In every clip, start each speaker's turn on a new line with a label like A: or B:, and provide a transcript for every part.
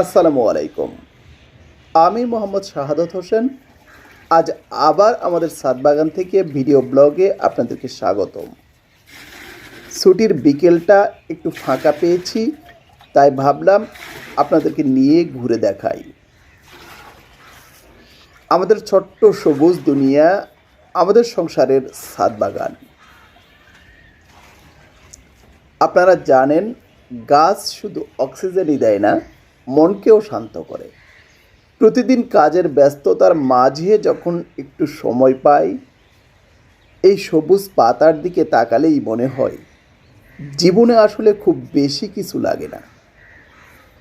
A: আসসালামু আলাইকুম। আমি মোহাম্মদ শাহাদত হোসেন। আজ আবার আমাদের সাতবাগান থেকে ভিডিও ব্লগে আপনাদেরকে স্বাগতম। ছুটির বিকেলটা একটু ফাঁকা পেয়েছি, তাই ভাবলাম আপনাদেরকে নিয়ে ঘুরে দেখাই। আমাদের ছোট্ট সবুজ দুনিয়া, আমাদের সংসারের সাতবাগান আপনারা জানেন, গাছ শুধু অক্সিজেনই দেয় না মনকেও শান্ত করে। প্রতিদিন কাজের ব্যস্ততার মাঝে যখন একটু সময় পাই, এই সবুজ পাতার দিকে তাকালেই মনে হয়, জীবনে আসলে খুব বেশি কিছু লাগে না।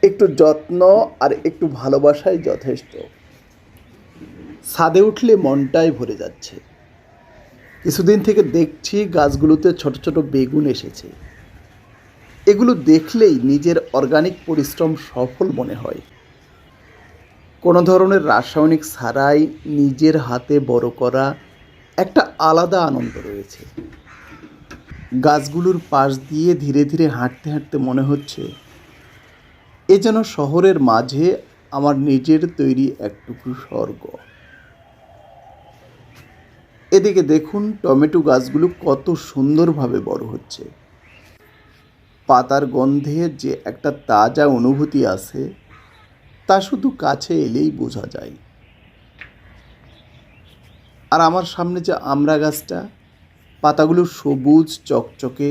A: একটু যত্ন আর একটু ভালোবাসাই যথেষ্ট। ছাদে উঠলে মনটাই ভরে যাচ্ছে। কিছুদিন থেকে দেখছি গাছগুলোতে ছোট ছোট বেগুন এসেছে। এগুলো দেখলেই নিজের অর্গানিক পরিশ্রম সফল মনে হয়। কোনো ধরনের রাসায়নিক ছাড়াই নিজের হাতে বড় করা একটা আলাদা আনন্দ রয়েছে। গাছগুলোর পাশ দিয়ে ধীরে ধীরে হাঁটতে হাঁটতে মনে হচ্ছে, এ যেন শহরের মাঝে আমার নিজের তৈরি একটুকু স্বর্গ। এদিকে দেখুন টমেটো গাছগুলো কত সুন্দরভাবে বড় হচ্ছে। পাতার গন্ধের যে একটা তাজা অনুভূতি আছে তা শুধু কাছে এলেই বোঝা যায়। আর আমার সামনে যে আমড়া গাছটা, পাতাগুলো সবুজ চকচকে,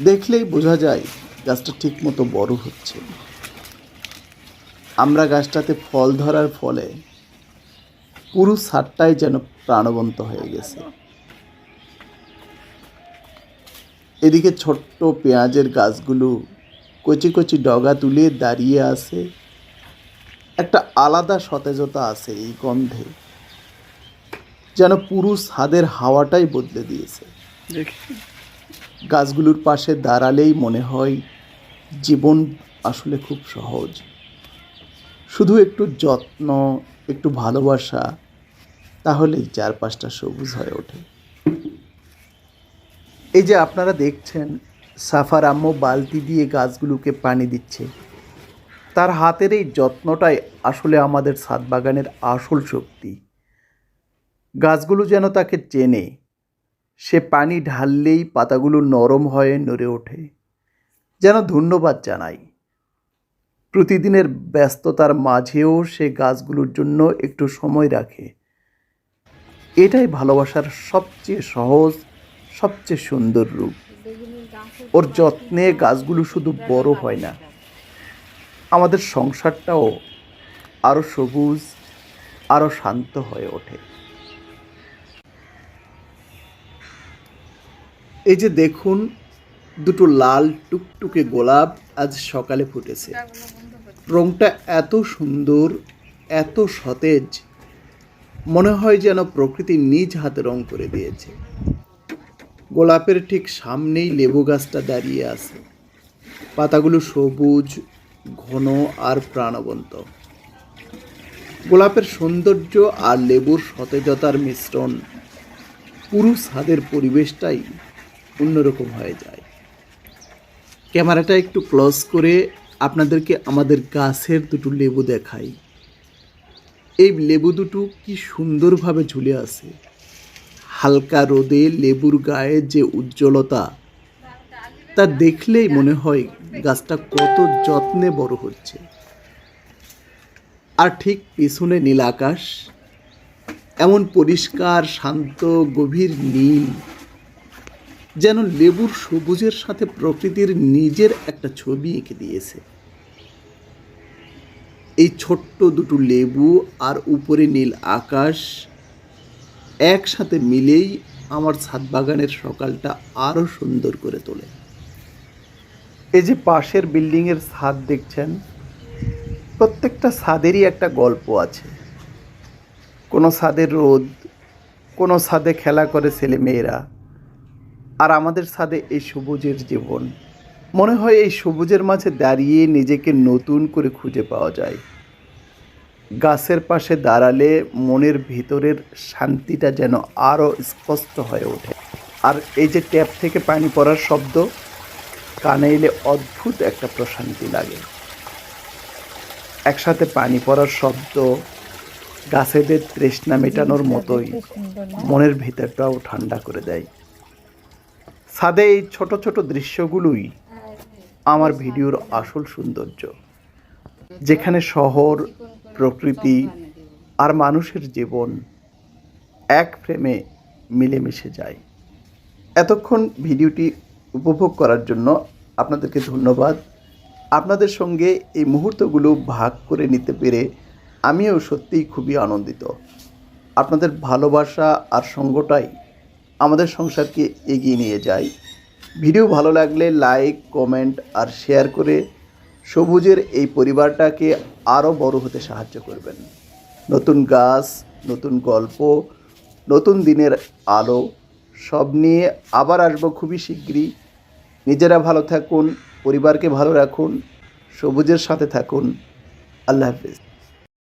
A: দেখলেই বোঝা যায় গাছটা ঠিকমতো বড় হচ্ছে। আমরা গাছটাতে ফল ধরার ফলে পুরো সারটাই যেন প্রাণবন্ত হয়ে গেছে। এদিকে ছোট্ট পেঁয়াজের গাছগুলো কচি কচি ডগা তুলে দাঁড়িয়ে আছে। একটা আলাদা সতেজতা আছে এই গন্ধে যেন পুরো ছাদের হাওয়াটাই বদলে দিয়েছে। গাছগুলোর পাশে দাঁড়ালেই মনে হয় জীবন আসলে খুব সহজ। শুধু একটু যত্ন একটু ভালোবাসা তাহলেই চারপাশটা সবুজ হয়ে ওঠে। এই যে আপনারা দেখছেন, সাফার আম্মু বালতি দিয়ে গাছগুলোকে পানি দিচ্ছে। তার হাতের এই যত্নটাই আসলে আমাদের ছাদ বাগানের আসল শক্তি। গাছগুলো যেন তাকে চেনে, সে পানি ঢাললেই পাতাগুলো নরম হয়ে নড়ে ওঠে। যেন ধন্যবাদ জানাই। প্রতিদিনের ব্যস্ততার মাঝেও সে গাছগুলোর জন্য একটু সময় রাখে। এটাই ভালোবাসার সবচেয়ে সহজ সবচেয়ে সুন্দর রূপ। ওর যত্নে গাছগুলো শুধু বড় হয় না, আমাদের সংসারটাও আরও সবুজ আরও শান্ত হয়ে ওঠে। এই যে দেখুন, দুটো লাল টুকটুকে গোলাপ আজ সকালে ফুটেছে। রংটা এত সুন্দর, এত সতেজ, মনে হয় যেন প্রকৃতি নিজ হাতে রং করে দিয়েছে। গোলাপের ঠিক সামনেই লেবু গাছটা দাঁড়িয়ে আছে। পাতাগুলো সবুজ, ঘন আর প্রাণবন্ত। গোলাপের সৌন্দর্য আর লেবুর সতেজতার মিশ্রণ পুরো ছাদের পরিবেশটাই অন্যরকম হয়ে যায়। ক্যামেরাটা একটু ক্লোজ করে আপনাদেরকে আমাদের গাছের দুটো লেবু দেখাই। এই লেবু দুটো কি সুন্দরভাবে ঝুলে আছে। হালকা রোদে লেবুর গায়ে যে উজ্জ্বলতা, তা দেখলেই মনে হয় গাছটা কত যত্নে বড় হচ্ছে। আর ঠিক পিছনে নীল আকাশ, এমন পরিষ্কার, শান্ত, গভীর নীল, যেন লেবুর সবুজের সাথে প্রকৃতির নিজের একটা ছবি এঁকে দিয়েছে। এই ছোট্ট দুটো লেবু আর উপরে নীল আকাশ একসাথে মিলেই আমার ছাদ বাগানের সকালটা আরও সুন্দর করে তোলে। এই যে পাশের বিল্ডিংয়ের ছাদ দেখছেন, প্রত্যেকটা ছাদেরই একটা গল্প আছে। কোনো ছাদের রোদ, কোনো ছাদে খেলা করে ছেলে মেয়েরা আর আমাদের ছাদে এই সবুজের জীবন। মনে হয় এই সবুজের মাঝে দাঁড়িয়ে নিজেকে নতুন করে খুঁজে পাওয়া যায়। গাছের পাশে দাঁড়ালে মনের ভিতরের শান্তিটা যেন আরও স্পষ্ট হয়ে ওঠে। আর এই যে ট্যাপ থেকে পানি পড়ার শব্দ কানে এলে অদ্ভুত একটা প্রশান্তি লাগে। একসাথে পানি পড়ার শব্দ গাছেদের তৃষ্ণা মেটানোর মতোই মনের ভিতরটাও ঠান্ডা করে দেয়। ছাদে এই ছোট ছোট দৃশ্যগুলোই আমার ভিডিওর আসল সৌন্দর্য। যেখানে শহর প্রকৃতি আর মানুষের জীবন এক ফ্রেমে মিলেমিশে যায়। এতক্ষণ ভিডিওটি উপভোগ করার জন্য আপনাদেরকে ধন্যবাদ। আপনাদের সঙ্গে এই মুহূর্তগুলো ভাগ করে নিতে পেরে আমিও সত্যিই খুবই আনন্দিত। আপনাদের ভালোবাসা আর সঙ্গটাই আমাদের সংসারকে এগিয়ে নিয়ে যায়। ভিডিও ভালো লাগলে লাইক, কমেন্ট আর শেয়ার করে সবুজের এই পরিবারটাকে আরও বড় হতে সাহায্য করবেন। নতুন গাছ, নতুন গল্প, নতুন দিনের আলো, সব নিয়ে আবার আসব খুবই শীঘ্রই নিজেরা ভালো থাকুন, পরিবারকে ভালো রাখুন, সবুজের সাথে থাকুন। আল্লাহ হাফিজ।